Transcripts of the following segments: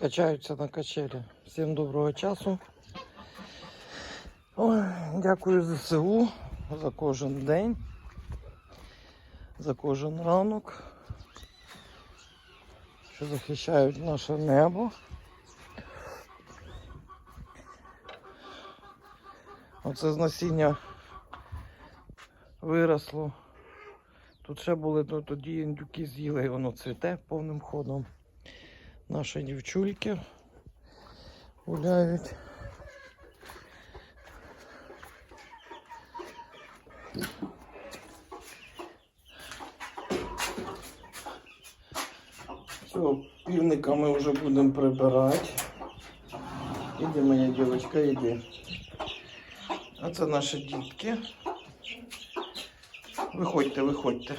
качаються на качелі. Всім доброго часу. Ой, дякую ЗСУ за кожен день, за кожен ранок, що захищають наше небо. Оце з насіння виросло. Тут ще були тоді індюки з'їли, і воно цвіте повним ходом. Наші дівчульки гуляють. Все, півника ми вже будемо прибирати. Іди, моя дівчинка, іди. А це наші дітки. Виходьте, виходьте.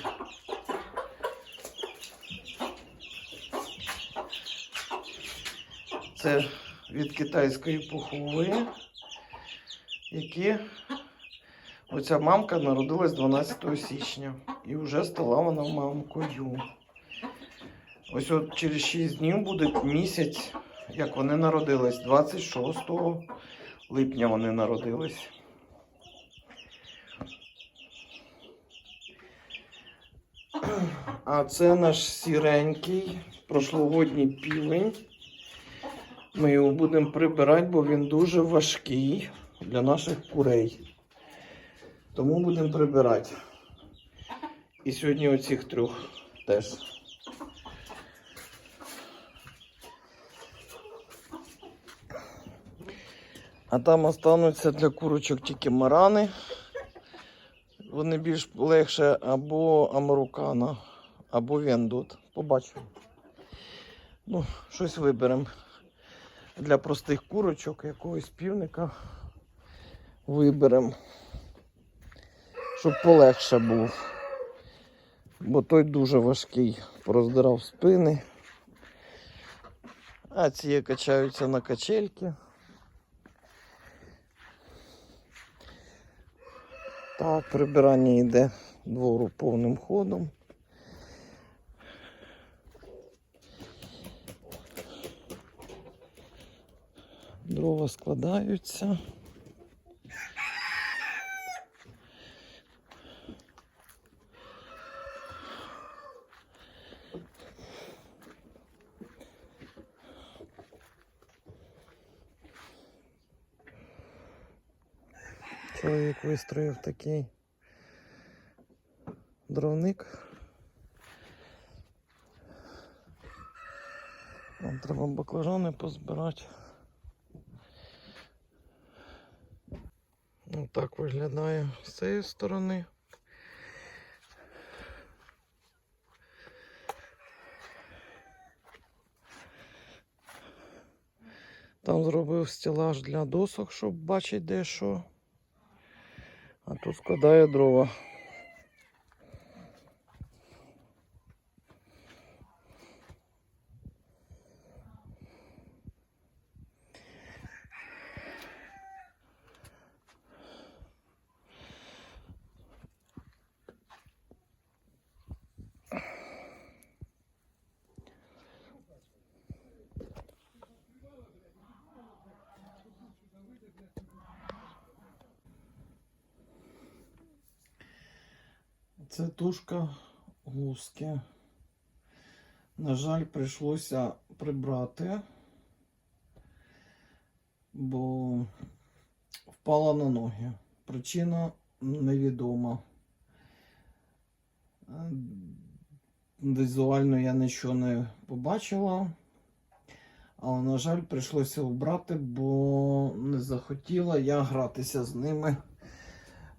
Це від китайської пухови, які оця мамка народилась 12 січня і вже стала вона мамкою. Ось от через 6 днів буде місяць, як вони народились. 26 липня вони народились. А це наш сіренький прошлогодній півень. Ми його будемо прибирати, бо він дуже важкий для наших курей. Тому будемо прибирати. І сьогодні оцих трьох теж. А там остануться для курочок тільки марани. Вони більш легше або американо, або вендут. Побачимо. Ну, щось виберемо для простих курочок, якогось півника виберемо. Щоб полегше був. Бо той дуже важкий. Пороздирав спини. А ці качаються на качельки. Так, прибирання йде двору повним ходом. Дрова складаються. Чоловік вистроїв такий дровник. Нам треба баклажани позбирати. Так виглядає з цієї сторони. Там зробив стілаж для досок, щоб бачити де що. А тут складає дрова. Це тушка гуски. На жаль, прийшлося прибрати, бо впала на ноги. Причина невідома. Візуально я нічого не побачила, але, на жаль, прийшлося вбрати, бо не захотіла я гратися з ними.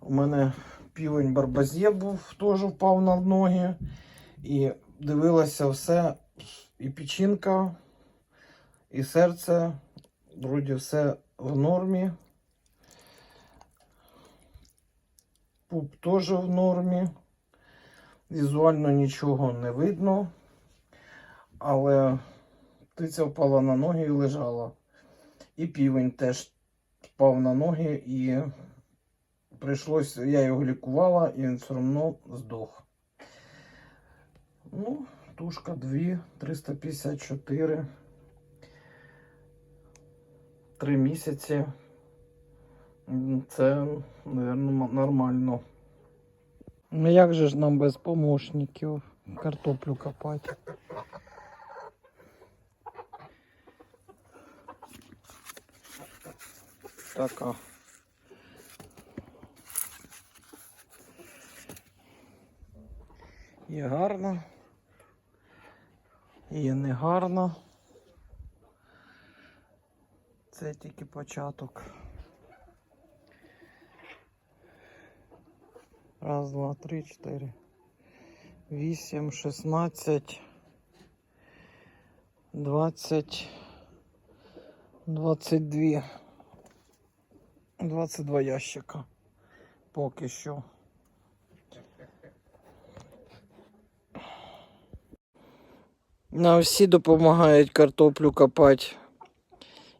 У мене півень Барбазє був, теж впав на ноги. І дивилася все, і печінка, і серце. Вроді все в нормі. Пуп теж в нормі. Візуально нічого не видно. Але птиця впала на ноги і лежала. І півень теж впав на ноги і прийшлось, я його лікувала, і він все одно здох. Ну, тушка 2, 354. три місяці. Це, мабуть, нормально. Ну як же ж нам без помощників картоплю копати? Така. І гарно. І не гарно. Це тільки початок. Раз, два, три, чотири. Вісім, шістнадцять. Двадцять. Двадцять дві. Двадцять два ящика. Поки що. На всі допомагають картоплю копати.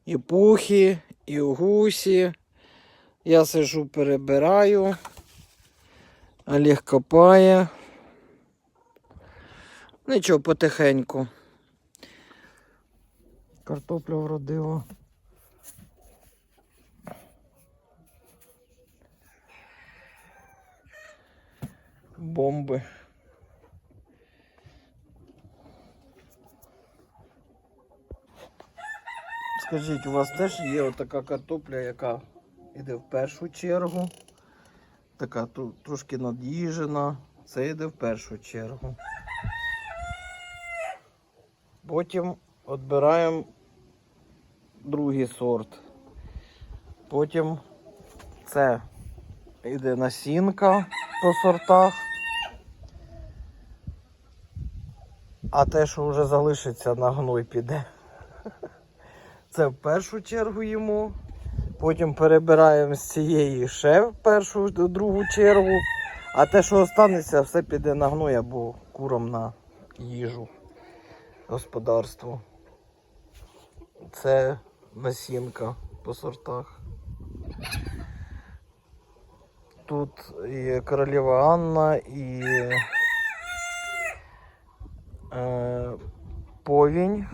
І пухи, і гусі. Я сижу, перебираю. Олег копає. Нічого, потихеньку. Картопля вродила. Бомби. Скажіть, у вас теж є отака картопля, яка йде в першу чергу. Така трошки над'їжена. Це йде в першу чергу. Потім відбираємо другий сорт. Потім це йде насінка по сортах. А те, що вже залишиться на гной піде. Це в першу чергу йому. Потім перебираємо з цієї ще в першу другу чергу. А те, що останеться, все піде на гной або курам на їжу господарству. Це насінка по сортах. Тут і королева Анна, і е, повінь.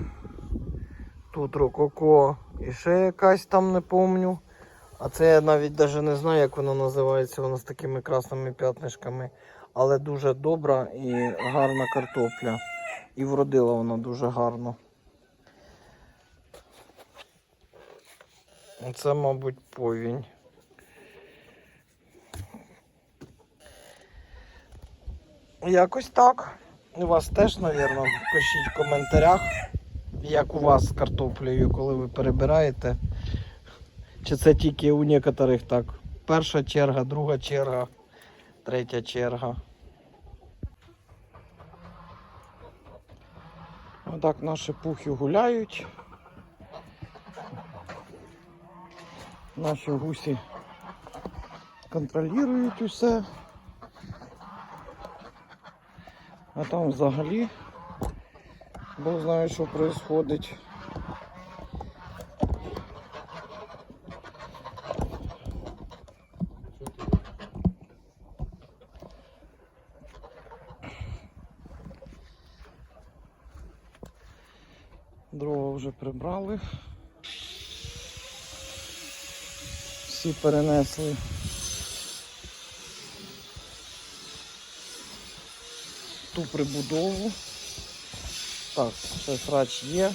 Тут рококо і ще якась там не помню. А це я навіть навіть не знаю, як вона називається, вона з такими красними п'ятнишками. Але дуже добра і гарна картопля. І вродила вона дуже гарно. Це, мабуть, повінь. Якось так. У вас теж, мабуть, пишіть в коментарях, як у вас з картоплею, коли ви перебираєте. Чи це тільки у некоторих так? Перша черга, друга черга, третя черга. Отак наші пухи гуляють. Наші гусі контролюють усе. А там взагалі Бог знає, що відбувається. Дрова вже прибрали. Всі перенесли. Ту прибудову. Так, ще срач є,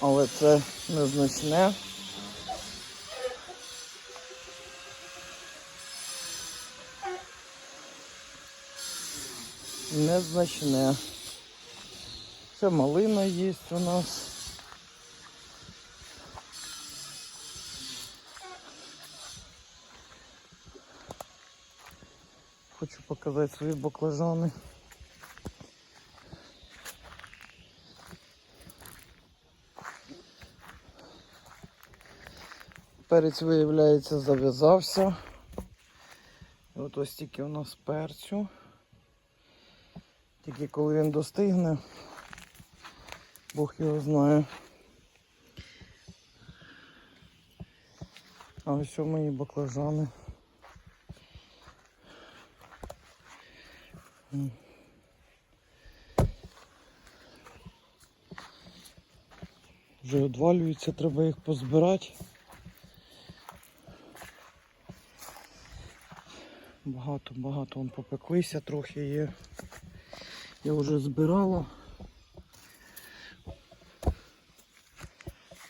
але це незначне. Незначне. Ще малина є у нас. Хочу показати свої баклажани. Перець, виявляється, зав'язався. От ось тільки у нас перцю. Тільки коли він достигне, Бог його знає. А ось у мої баклажани. Вже одвалюються, треба їх позбирати. Багато, багато вон попеклися трохи є. Я вже збирала.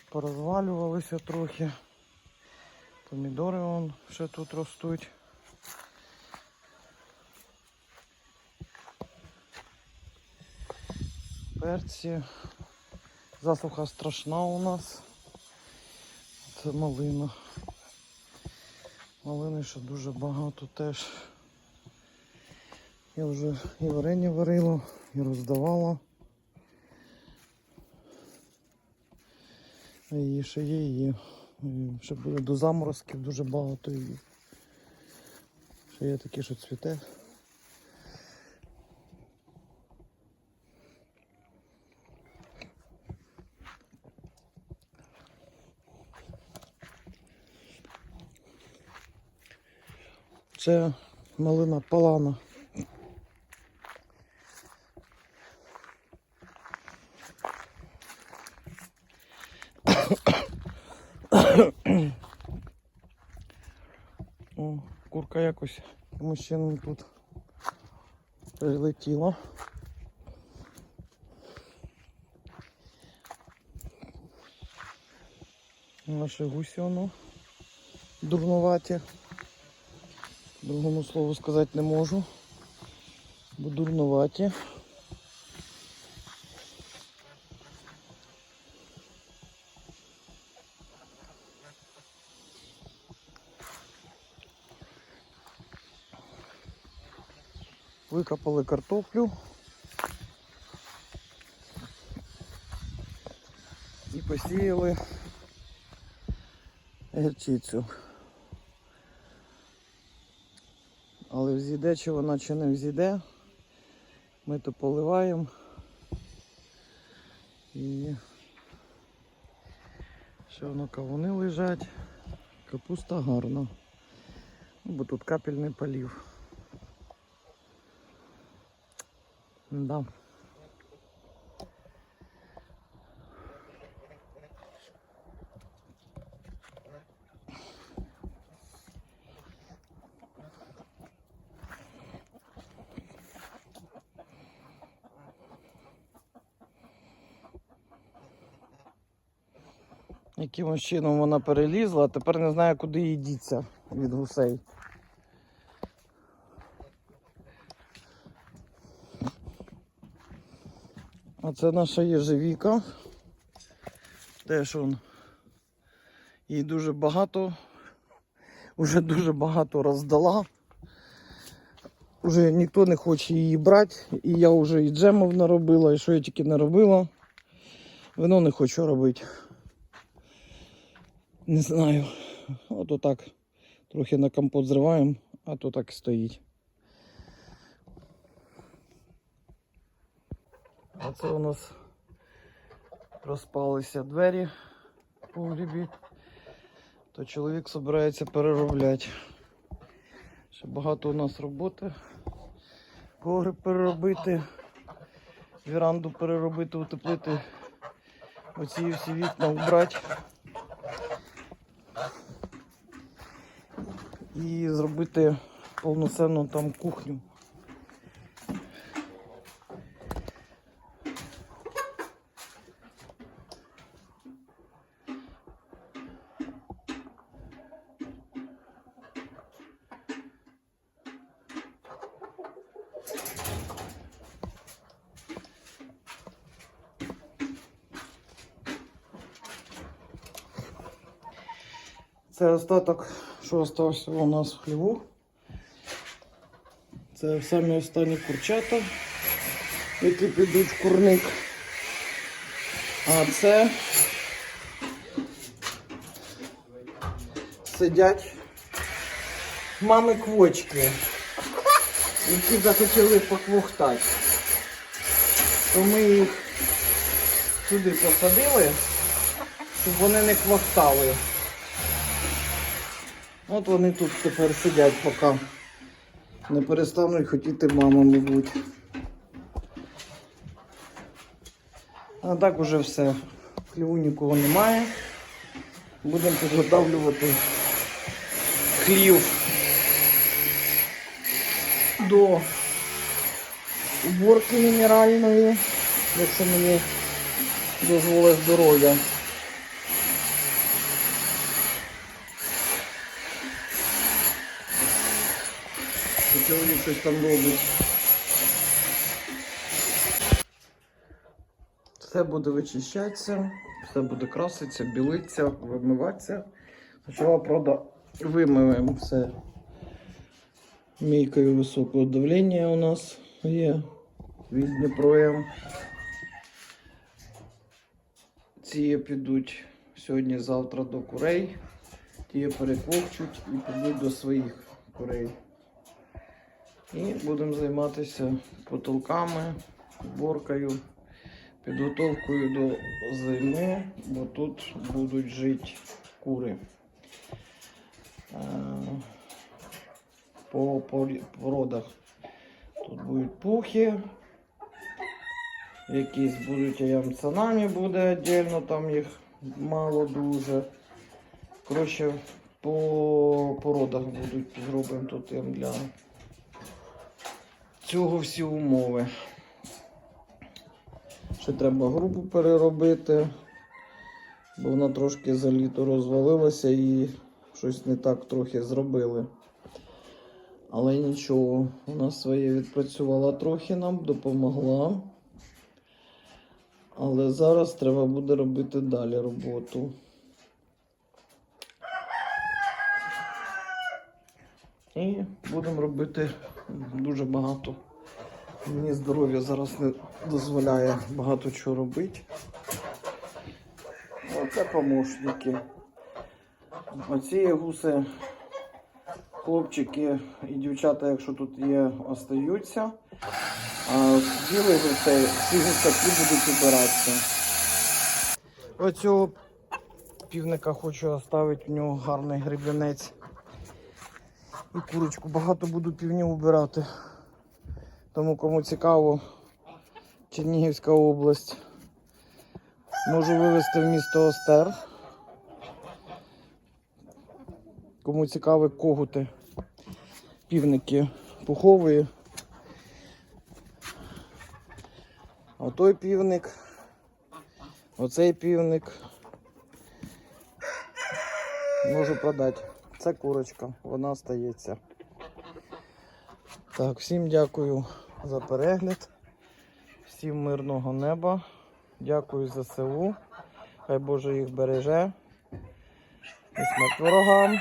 Порозвалювалися трохи. Помідори вон ще тут ростуть. Перці. Засуха страшна у нас. Це малина. Малини ще дуже багато теж. Я вже і варення варила, і роздавала. Її ще є, її. ще буде до заморозків дуже багато її. Ще є такі, що цвіте. Це малина палана. О, курка якось мужчинам тут прилетіла. Наші гусі воно дурнуваті. Другому слову сказати не можу. Бо дурнуваті. Викопали картоплю. І посіяли гірчицю. Але взійде чи вона чи не взійде. Ми то поливаємо. І ще воно кавуни лежать. Капуста гарна. Ну, Бо тут капельний полів. Да. Якимось чином вона перелізла, а тепер не знаю, куди їй діться від гусей. А це наша єжевіка. Теж он. Їй дуже багато, вже дуже багато роздала. Уже ніхто не хоче її брати. І я вже і джемов наробила, і що я тільки не робила. Вино не хочу робити. Не знаю. От отак. Трохи на компот зриваємо, а то так і стоїть. А це у нас розпалися двері в погрібі. То чоловік збирається переробляти. Ще багато у нас роботи. Погріб переробити, віранду переробити, утеплити, оці всі вікна убрати. І зробити повноцінну там кухню. Це остаток, що залишився у нас в хліву. Це самі останні курчата, які підуть в курник. А це сидять мами квочки, які захотіли поквухтати. То ми їх сюди посадили, щоб вони не квахтали. От вони тут тепер сидять, поки не перестануть хотіти маму, мабуть. А так уже все. хліву нікого немає. Будемо підготовлювати хлів до уборки мінеральної, якщо мені дозволить здоров'я. Що щось там робить. Все буде вичищатися, все буде краситися, білитися, вимиватися. Спочатку, правда, вимиваємо все мійкою високого давлення у нас є від Дніпром. Ці підуть сьогодні-завтра до курей, ті переквокчуть і підуть до своїх курей. І будемо займатися потолками, уборкою, підготовкою до зими, бо тут будуть жити кури. Е, По породах тут будуть пухи, якісь будуть ямцанами буде віддільно, там їх мало дуже. Коротше, по породах будуть зроблені тут для цього всі умови. Ще треба грубу переробити, бо вона трошки за літо розвалилася і щось не так трохи зробили. Але нічого, вона своє відпрацювала трохи нам, допомогла. Але зараз треба буде робити далі роботу. І будемо робити дуже багато. Мені здоров'я зараз не дозволяє багато чого робити. Оце помощники. Оці гуси, хлопчики і дівчата, якщо тут є, остаються. А білий гусей, всі гусаки будуть убиратися. Оцього півника хочу оставити, в нього гарний гребінець. І курочку багато буду півнів убирати. Тому кому цікаво, Чернігівська область. Можу вивезти в місто Остер. Кому цікаві когути, півники пухової. А той півник, оцей півник. Можу продати. Це курочка, вона стається. Так, всім дякую за перегляд. Всім мирного неба. Дякую за СУ. Хай Боже їх береже. І смерть ворогам.